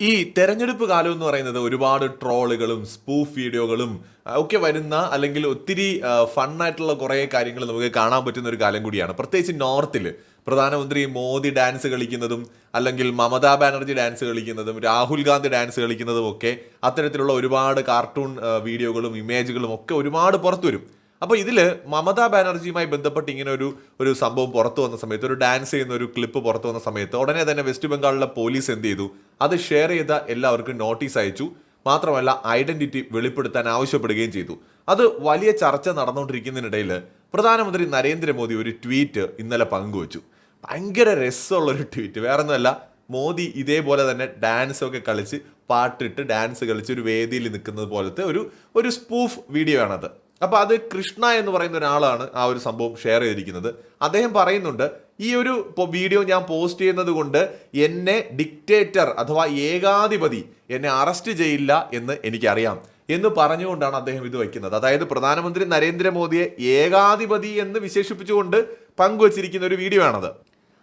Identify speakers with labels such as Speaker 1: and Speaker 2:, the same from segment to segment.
Speaker 1: ഈ തെരഞ്ഞെടുപ്പ് കാലം എന്ന് പറയുന്നത് ഒരുപാട് ട്രോളുകളും സ്പൂഫ് വീഡിയോകളും ഒക്കെ വരുന്ന അല്ലെങ്കിൽ ഒത്തിരി ഫണ്ണായിട്ടുള്ള കുറേ കാര്യങ്ങൾ നമുക്ക് കാണാൻ പറ്റുന്ന ഒരു കാലം കൂടിയാണ്. പ്രത്യേകിച്ച് നോർത്തിൽ പ്രധാനമന്ത്രി മോദി ഡാൻസ് കളിക്കുന്നതും അല്ലെങ്കിൽ മമതാ ബാനർജി ഡാൻസ് കളിക്കുന്നതും രാഹുൽ ഗാന്ധി ഡാൻസ് കളിക്കുന്നതും ഒക്കെ അത്തരത്തിലുള്ള ഒരുപാട് കാർട്ടൂൺ വീഡിയോകളും ഇമേജുകളും ഒക്കെ ഒരുപാട് പുറത്തു വരും. അപ്പോൾ ഇതിൽ മമതാ ബാനർജിയുമായി ബന്ധപ്പെട്ട് ഇങ്ങനെ ഒരു ഒരു സംഭവം പുറത്തു വന്ന സമയത്ത് ഒരു ഡാൻസ് ചെയ്യുന്ന ഒരു ക്ലിപ്പ് പുറത്തു വന്ന സമയത്ത് ഉടനെ തന്നെ വെസ്റ്റ് ബംഗാളിലെ പോലീസ് എന്ത് ചെയ്തു? അത് ഷെയർ ചെയ്ത എല്ലാവർക്കും നോട്ടീസ് അയച്ചു. മാത്രമല്ല ഐഡന്റിറ്റി വെളിപ്പെടുത്താൻ ആവശ്യപ്പെടുകയും ചെയ്തു. അത് വലിയ ചർച്ച നടന്നുകൊണ്ടിരിക്കുന്നതിനിടയിൽ പ്രധാനമന്ത്രി നരേന്ദ്രമോദി ഒരു ട്വീറ്റ് ഇന്നലെ പങ്കുവച്ചു. ഭയങ്കര രസമുള്ളൊരു ട്വീറ്റ് വേറെ ഒന്നുമല്ല മോദി ഇതേപോലെ തന്നെ ഡാൻസ് ഒക്കെ കളിച്ച് പാട്ടിട്ട് ഡാൻസ് കളിച്ച് ഒരു വേദിയിൽ നിൽക്കുന്നത് പോലത്തെ ഒരു ഒരു സ്പൂഫ് വീഡിയോ ആണത്. അപ്പൊ അത് കൃഷ്ണ എന്ന് പറയുന്ന ഒരാളാണ് ആ ഒരു സംഭവം ഷെയർ ചെയ്തിരിക്കുന്നത്. അദ്ദേഹം പറയുന്നുണ്ട് ഈ ഒരു വീഡിയോ ഞാൻ പോസ്റ്റ് ചെയ്യുന്നത് കൊണ്ട് എന്നെ ഡിക്റ്റേറ്റർ അഥവാ ഏകാധിപതി എന്നെ അറസ്റ്റ് ചെയ്യില്ല എന്ന് എനിക്കറിയാം എന്ന് പറഞ്ഞുകൊണ്ടാണ് അദ്ദേഹം ഇത് വയ്ക്കുന്നത്. അതായത് പ്രധാനമന്ത്രി നരേന്ദ്രമോദിയെ ഏകാധിപതി എന്ന് വിശേഷിപ്പിച്ചുകൊണ്ട് പങ്കുവച്ചിരിക്കുന്ന ഒരു വീഡിയോ ആണത്.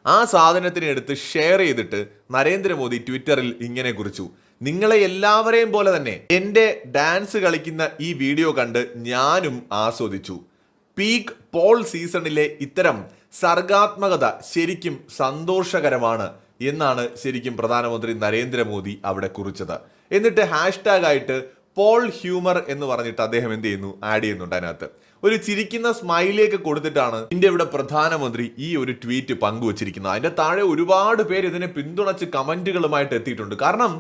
Speaker 1: ആ സാധനത്തിനെടുത്ത് ഷെയർ ചെയ്തിട്ട് നരേന്ദ്രമോദി ട്വിറ്ററിൽ ഇങ്ങനെ കുറിച്ചു. നിങ്ങളെ എല്ലാവരെയും പോലെ തന്നെ എന്റെ ഡാൻസ് കളിക്കുന്ന ഈ വീഡിയോ കണ്ട് ഞാനും ആസ്വദിച്ചു. പീക്ക് പോൾ സീസണിലെ ഇത്തരം സർഗാത്മകത ശരിക്കും സന്തോഷകരമാണ് എന്നാണ് ശരിക്കും പ്രധാനമന്ത്രി നരേന്ദ്രമോദി അവിടെ കുറിച്ചത്. എന്നിട്ട് ഹാഷ്ടാഗായിട്ട് പോൾ ഹ്യൂമർ എന്ന് പറഞ്ഞിട്ട് അദ്ദേഹം എന്ത് ചെയ്യുന്നു? ആഡ് ചെയ്യുന്നുണ്ട് അതിനകത്ത്. ഒരു ചിരിക്കുന്ന സ്മൈലിയൊക്കെ കൊടുത്തിട്ടാണ് ഇന്ത്യയുടെ പ്രധാനമന്ത്രി ഈ ഒരു ട്വീറ്റ് പങ്കുവച്ചിരിക്കുന്നത്. അതിന്റെ താഴെ ഒരുപാട് പേര് ഇതിനെ പിന്തുണച്ച് കമന്റുകളുമായിട്ട് എത്തിയിട്ടുണ്ട്. കാരണം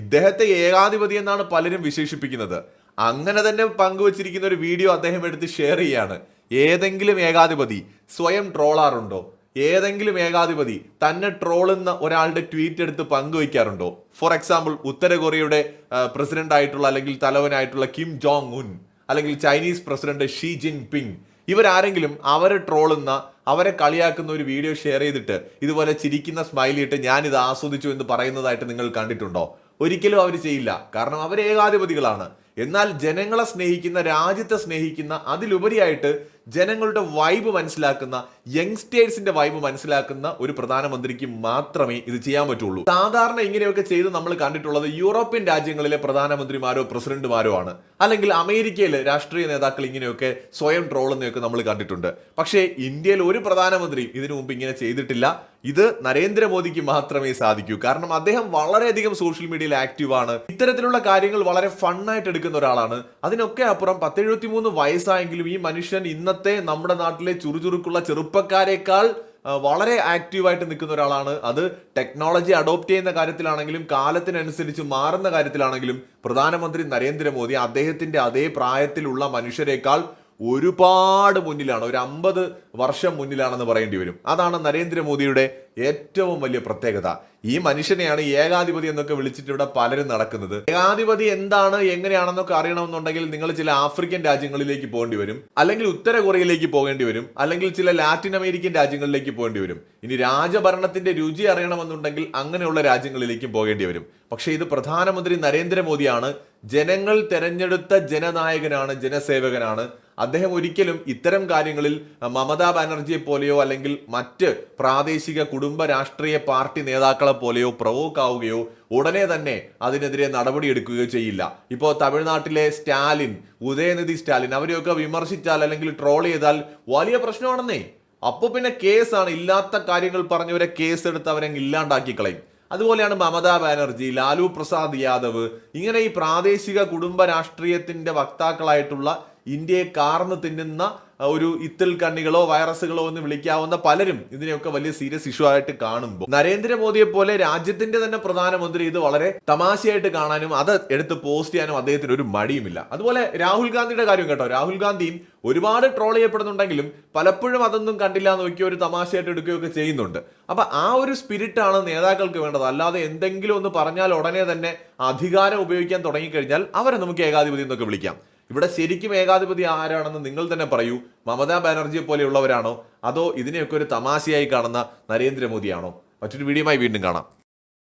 Speaker 1: ഇദ്ദേഹത്തെ ഏകാധിപതി എന്നാണ് പലരും വിശേഷിപ്പിക്കുന്നത്. അങ്ങനെ തന്നെ പങ്കുവച്ചിരിക്കുന്ന ഒരു വീഡിയോ അദ്ദേഹം എടുത്ത് ഷെയർ ചെയ്യാണ്. ഏതെങ്കിലും ഏകാധിപതി സ്വയം ട്രോളാറുണ്ടോ? ഏതെങ്കിലും ഏകാധിപതി തന്നെ ട്രോളുന്ന ഒരാളുടെ ട്വീറ്റ് എടുത്ത് പങ്കുവയ്ക്കാറുണ്ടോ? ഫോർ എക്സാമ്പിൾ ഉത്തര കൊറിയയുടെ പ്രസിഡന്റ് ആയിട്ടുള്ള അല്ലെങ്കിൽ തലവനായിട്ടുള്ള കിം ജോങ് ഉൻ അല്ലെങ്കിൽ Chinese president Xi Jinping ഇവരാരെങ്കിലും അവരെ ട്രോളുന്ന അവരെ കളിയാക്കുന്ന ഒരു വീഡിയോ ഷെയർ ചെയ്തിട്ട് ഇതുപോലെ ചിരിക്കുന്ന സ്മൈലിയിട്ട് ഞാനിത് ആസ്വദിച്ചു എന്ന് പറയുന്നതായിട്ട് നിങ്ങൾ കണ്ടിട്ടുണ്ടോ? ഒരിക്കലും അവർ ചെയ്യില്ല. കാരണം അവർ ഏകാധിപതികളാണ്. എന്നാൽ ജനങ്ങളെ സ്നേഹിക്കുന്ന രാജ്യത്തെ സ്നേഹിക്കുന്ന അതിലുപരിയായിട്ട് ജനങ്ങളുടെ വൈബ് മനസ്സിലാക്കുന്ന യങ്സ്റ്റേഴ്സിന്റെ വൈബ് മനസ്സിലാക്കുന്ന ഒരു പ്രധാനമന്ത്രിക്ക് മാത്രമേ ഇത് ചെയ്യാൻ പറ്റുള്ളൂ. സാധാരണ ഇങ്ങനെയൊക്കെ ചെയ്ത് നമ്മൾ കണ്ടിട്ടുള്ളത് യൂറോപ്യൻ രാജ്യങ്ങളിലെ പ്രധാനമന്ത്രിമാരോ പ്രസിഡന്റുമാരോ ആണ്. അല്ലെങ്കിൽ അമേരിക്കയിലെ രാഷ്ട്രീയ നേതാക്കൾ ഇങ്ങനെയൊക്കെ സ്വയം ട്രോളുന്നതൊക്കെ നമ്മൾ കണ്ടിട്ടുണ്ട്. പക്ഷേ ഇന്ത്യയിൽ ഒരു പ്രധാനമന്ത്രിയും ഇതിനു മുമ്പ് ഇങ്ങനെ ചെയ്തിട്ടില്ല. ഇത് നരേന്ദ്രമോദിക്ക് മാത്രമേ സാധിക്കൂ. കാരണം അദ്ദേഹം വളരെയധികം സോഷ്യൽ മീഡിയയിൽ ആക്റ്റീവ് ആണ്. ഇത്തരത്തിലുള്ള കാര്യങ്ങൾ വളരെ ഫണ്ണായിട്ട് എടുക്കുന്ന ഒരാളാണ്. അതിനൊക്കെ അപ്പുറം പത്തെഴുപത്തി മൂന്ന് വയസ്സായെങ്കിലും ഈ മനുഷ്യൻ ഇന്നത്തെ നമ്മുടെ നാട്ടിലെ ചുറുചുറുക്കുള്ള ചെറുപ്പക്കാരെക്കാൾ വളരെ ആക്റ്റീവായിട്ട് നിൽക്കുന്ന ഒരാളാണ്. അത് ടെക്നോളജി അഡോപ്റ്റ് ചെയ്യുന്ന കാര്യത്തിലാണെങ്കിലും കാലത്തിനനുസരിച്ച് മാറുന്ന കാര്യത്തിലാണെങ്കിലും പ്രധാനമന്ത്രി നരേന്ദ്രമോദി അദ്ദേഹത്തിന്റെ അതേ പ്രായത്തിലുള്ള മനുഷ്യരെക്കാൾ ഒരുപാട് മുന്നിലാണ് ഒരു അമ്പത് വർഷം മുന്നിലാണെന്ന് പറയേണ്ടി വരും. അതാണ് നരേന്ദ്രമോദിയുടെ ഏറ്റവും വലിയ പ്രത്യേകത. ഈ മനുഷ്യനെയാണ് ഏകാധിപതി എന്നൊക്കെ വിളിച്ചിട്ട് ഇവിടെ പലരും നടക്കുന്നത്. ഏകാധിപതി എന്താണ് എങ്ങനെയാണെന്നൊക്കെ അറിയണമെന്നുണ്ടെങ്കിൽ നിങ്ങൾ ചില ആഫ്രിക്കൻ രാജ്യങ്ങളിലേക്ക് പോകേണ്ടി വരും അല്ലെങ്കിൽ ഉത്തര കൊറിയയിലേക്ക് പോകേണ്ടി വരും അല്ലെങ്കിൽ ചില ലാറ്റിൻ അമേരിക്കൻ രാജ്യങ്ങളിലേക്ക് പോകേണ്ടി വരും. ഇനി രാജഭരണത്തിന്റെ രുചി അറിയണമെന്നുണ്ടെങ്കിൽ അങ്ങനെയുള്ള രാജ്യങ്ങളിലേക്കും പോകേണ്ടി വരും. പക്ഷേ ഇത് പ്രധാനമന്ത്രി നരേന്ദ്രമോദിയാണ്. ജനങ്ങൾ തെരഞ്ഞെടുത്ത ജനനായകനാണ് ജനസേവകനാണ്. അദ്ദേഹം ഒരിക്കലും ഇത്തരം കാര്യങ്ങളിൽ മമതാ ബാനർജിയെ പോലെയോ അല്ലെങ്കിൽ മറ്റ് പ്രാദേശിക കുടുംബ രാഷ്ട്രീയ പാർട്ടി നേതാക്കളെ പോലെയോ പ്രവോക്ക് ആവുകയോ ഉടനെ തന്നെ അതിനെതിരെ നടപടിയെടുക്കുകയോ ചെയ്യില്ല. ഇപ്പോൾ തമിഴ്നാട്ടിലെ സ്റ്റാലിൻ ഉദയനിധി സ്റ്റാലിൻ അവരെയൊക്കെ വിമർശിച്ചാൽ അല്ലെങ്കിൽ ട്രോൾ ചെയ്താൽ വലിയ പ്രശ്നമാണെന്നേ. അപ്പോൾ പിന്നെ കേസാണ്. ഇല്ലാത്ത കാര്യങ്ങൾ പറഞ്ഞവരെ കേസ് എടുത്ത് അവരെ ഇല്ലാണ്ടാക്കി കളയും. അതുപോലെയാണ് മമതാ ബാനർജി ലാലു പ്രസാദ് യാദവ്. ഇങ്ങനെ ഈ പ്രാദേശിക കുടുംബ രാഷ്ട്രീയത്തിന്റെ വക്താക്കളായിട്ടുള്ള ഇന്ത്യയെ കാർന്ന് തിന്നുന്ന ഒരു ഇത്തിൽ കണ്ണികളോ വൈറസുകളോ എന്ന് വിളിക്കാവുന്ന പലരും ഇതിനെയൊക്കെ വലിയ സീരിയസ് ഇഷ്യൂ ആയിട്ട് കാണുമ്പോൾ. നരേന്ദ്രമോദിയെ പോലെ രാജ്യത്തിന്റെ തന്നെ പ്രധാനമന്ത്രി ഇത് വളരെ തമാശയായിട്ട് കാണാനും അത് എടുത്ത് പോസ്റ്റ് ചെയ്യാനും അദ്ദേഹത്തിന് ഒരു മടിയുമില്ല. അതുപോലെ രാഹുൽ ഗാന്ധിയുടെ കാര്യം കേട്ടോ. രാഹുൽ ഗാന്ധിയും ഒരുപാട് ട്രോൾ ചെയ്യപ്പെടുന്നുണ്ടെങ്കിലും പലപ്പോഴും അതൊന്നും കണ്ടില്ല എന്ന് നോക്കി ഒരു തമാശയായിട്ട് എടുക്കുകയൊക്കെ ചെയ്യുന്നുണ്ട്. അപ്പൊ ആ ഒരു സ്പിരിറ്റാണ് നേതാക്കൾക്ക് വേണ്ടത്. അല്ലാതെ എന്തെങ്കിലും ഒന്ന് പറഞ്ഞാൽ ഉടനെ തന്നെ അധികാരം ഉപയോഗിക്കാൻ തുടങ്ങിക്കഴിഞ്ഞാൽ അവരെ നമുക്ക് ഏകാധിപതി എന്നൊക്കെ വിളിക്കാം. ഇവിടെ ശരിക്കും ഏകാധിപതി ആരാണെന്ന് നിങ്ങൾ തന്നെ പറയൂ. മമതാ ബാനർജിയെ പോലെയുള്ളവരാണോ? അതോ ഇതിനെയൊക്കെ ഒരു തമാശയായി കാണുന്ന നരേന്ദ്രമോദിയാണോ? മറ്റൊരു വീഡിയോയുമായി വീണ്ടും കാണാം.